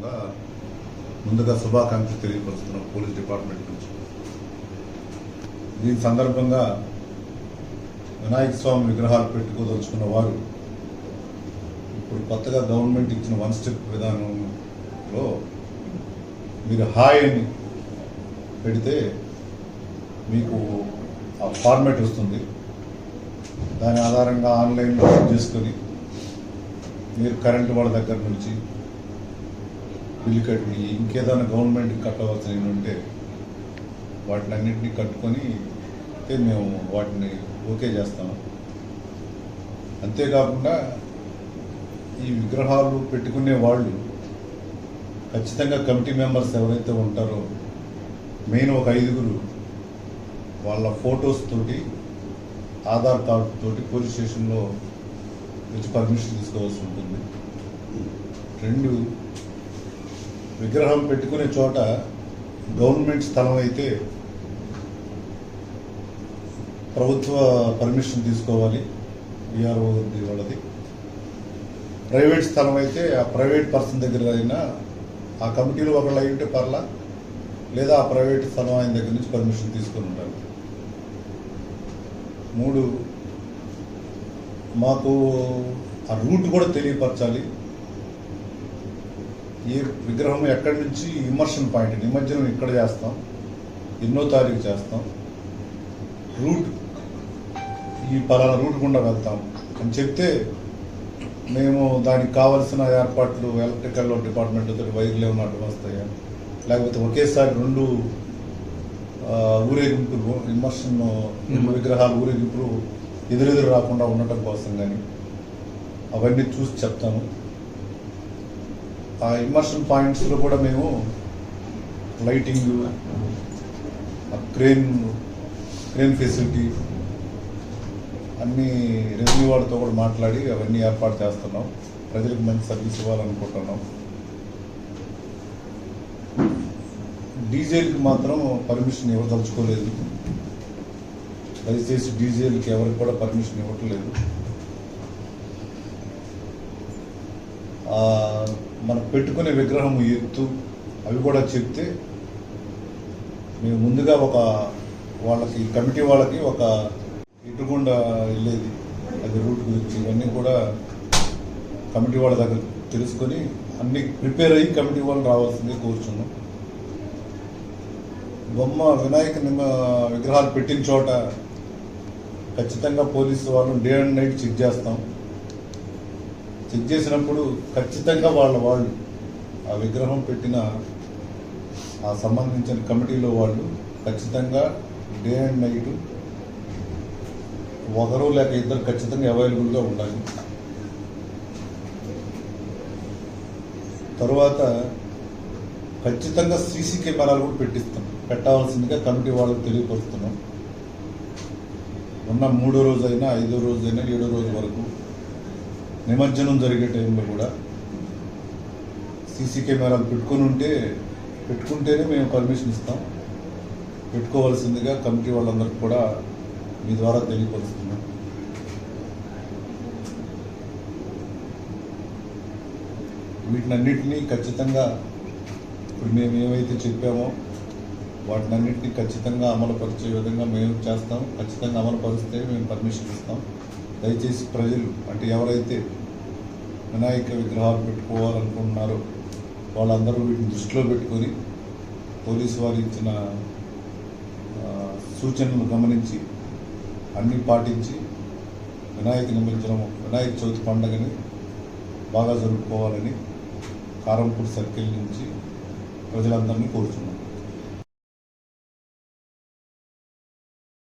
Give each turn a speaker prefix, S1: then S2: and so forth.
S1: సందర్భంగా ముందుగా శుభాకాంక్షలు తెలియపరుస్తున్నాం పోలీస్ డిపార్ట్మెంట్ నుంచి. దీని సందర్భంగా వినాయక స్వామి విగ్రహాలు పెట్టుకోదలుచుకున్న వారు ఇప్పుడు కొత్తగా గవర్నమెంట్ ఇచ్చిన వన్ స్టెప్ విధానంలో మీరు హాయ్ అని పెడితే మీకు ఆ ఫార్మేట్ వస్తుంది. దాని ఆధారంగా ఆన్లైన్లో చేసుకొని మీరు కరెంటు వాళ్ళ దగ్గర నుంచి బిల్లు కట్టి ఇంకేదైనా గవర్నమెంట్కి కట్టవలసినవి ఉంటే వాటిని అన్నింటినీ కట్టుకొని అయితే మేము వాటిని ఓకే చేస్తాము అంతేకాకుండా ఈ విగ్రహాలు పెట్టుకునే వాళ్ళు ఖచ్చితంగా కమిటీ మెంబర్స్ ఎవరైతే ఉంటారో మెయిన్ ఒక ఐదుగురు వాళ్ళ ఫొటోస్ తోటి ఆధార్ కార్డు తోటి పోలీస్ స్టేషన్లో వచ్చి పర్మిషన్ తీసుకోవాల్సి ఉంటుంది. రెండు విగ్రహం పెట్టుకునే చోట గవర్నమెంట్ స్థలం అయితే ప్రభుత్వ పర్మిషన్ తీసుకోవాలి. విఆర్ఓ వాళ్ళది. ప్రైవేట్ స్థలం అయితే ఆ ప్రైవేట్ పర్సన్ దగ్గర అయినా ఆ కమిటీలో ఒకళ్ళు అయి ఉంటే పర్లా లేదా ఆ ప్రైవేట్ స్థలం ఆయన దగ్గర నుంచి పర్మిషన్ తీసుకొని ఉండాలి. మూడు మాకు ఆ రూట్ కూడా తెలియపరచాలి. ఏ విగ్రహం ఎక్కడి నుంచి ఇమర్షన్ పాయింట్ నిమజ్జనం ఇక్కడ చేస్తాం ఎన్నో తారీఖు చేస్తాం. రూట్ ఈ పలానా రూట్ గుండా వెళ్తాం. అని చెప్తే మేము దానికి కావలసిన ఏర్పాట్లు ఎలక్ట్రికల్ డిపార్ట్మెంట్ తోటి వైర్లు అడ్డు వస్తాయా? లేకపోతే ఒకేసారి రెండు ఊరేగింపులు ఇమర్షన్ విగ్రహాలు ఊరేగింపులు ఎదురెదురు రాకుండా ఉండటం కోసం కానీ అవన్నీ చూసి చెప్తాము ఆ ఇమర్షన్ పాయింట్స్లో కూడా మేము లైటింగ్ క్రేన్ క్రేన్ ఫెసిలిటీ అన్ని రెవెన్యూ వాళ్ళతో కూడా మాట్లాడి అవన్నీ ఏర్పాటు చేస్తున్నాం. ప్రజలకు మంచి సర్వీస్ ఇవ్వాలనుకుంటున్నాం. డీజేల్కి మాత్రం పర్మిషన్ ఇవ్వదలుచుకోలేదు. దయచేసి డీజేల్కి ఎవరికి కూడా పర్మిషన్ ఇవ్వట్లేదు. మనం పెట్టుకునే విగ్రహం ఎత్తు అవి కూడా చెప్తే మేము ముందుగా ఒక వాళ్ళకి కమిటీ వాళ్ళకి ఒక ఇటుకుండా వెళ్ళేది. అది రూట్ గురించి ఇవన్నీ కూడా కమిటీ వాళ్ళ దగ్గర తెలుసుకొని అన్ని ప్రిపేర్ అయ్యి కమిటీ వాళ్ళు రావాల్సిందే కూర్చున్నాం. బొమ్మ వినాయక విగ్రహాలు పెట్టిన చోట ఖచ్చితంగా పోలీసు వాళ్ళు డే అండ్ నైట్ చెక్ చేస్తాం. చెక్ చేసినప్పుడు ఖచ్చితంగా వాళ్ళ వాళ్ళు ఆ విగ్రహం పెట్టిన ఆ సంబంధించిన కమిటీలో వాళ్ళు ఖచ్చితంగా డే అండ్ నైట్ ఒకరు లేక ఇద్దరు ఖచ్చితంగా అవైలబుల్గా ఉండాలి. తరువాత ఖచ్చితంగా సీసీ కెమెరాలు కూడా పెట్టిస్తాం. పెట్టాల్సిందిగా కమిటీ వాళ్ళకి తెలియపరుస్తున్నాం. ఉన్న మూడో రోజైనా ఐదో రోజు అయినా ఏడో రోజు వరకు నిమజ్జనం జరిగే టైంలో కూడా సీసీ కెమెరాలు పెట్టుకొని ఉంటే పెట్టుకుంటేనే మేము పర్మిషన్ ఇస్తాం. పెట్టుకోవాల్సిందిగా కమిటీ వాళ్ళందరికీ కూడా మీ ద్వారా తెలియపరుస్తున్నాం. వీటినన్నింటినీ ఖచ్చితంగా ఇప్పుడు మేము ఏమైతే చెప్పామో వాటినన్నింటినీ ఖచ్చితంగా అమలుపరిచే విధంగా మేము చేస్తాం. ఖచ్చితంగా అమలుపరిస్తే మేము పర్మిషన్ ఇస్తాం. దయచేసి ప్రజలు అంటే ఎవరైతే వినాయక విగ్రహాలు పెట్టుకోవాలనుకుంటున్నారో వాళ్ళందరూ వీటిని దృష్టిలో పెట్టుకొని పోలీసు వారు ఇచ్చిన సూచనలు గమనించి అన్నీ పాటించి వినాయక నిమజ్జనం వినాయక చవితి పండుగని బాగా జరుపుకోవాలని కారంపూర్ సర్కిల్ నుంచి ప్రజలందరినీ కోరుచున్నాం.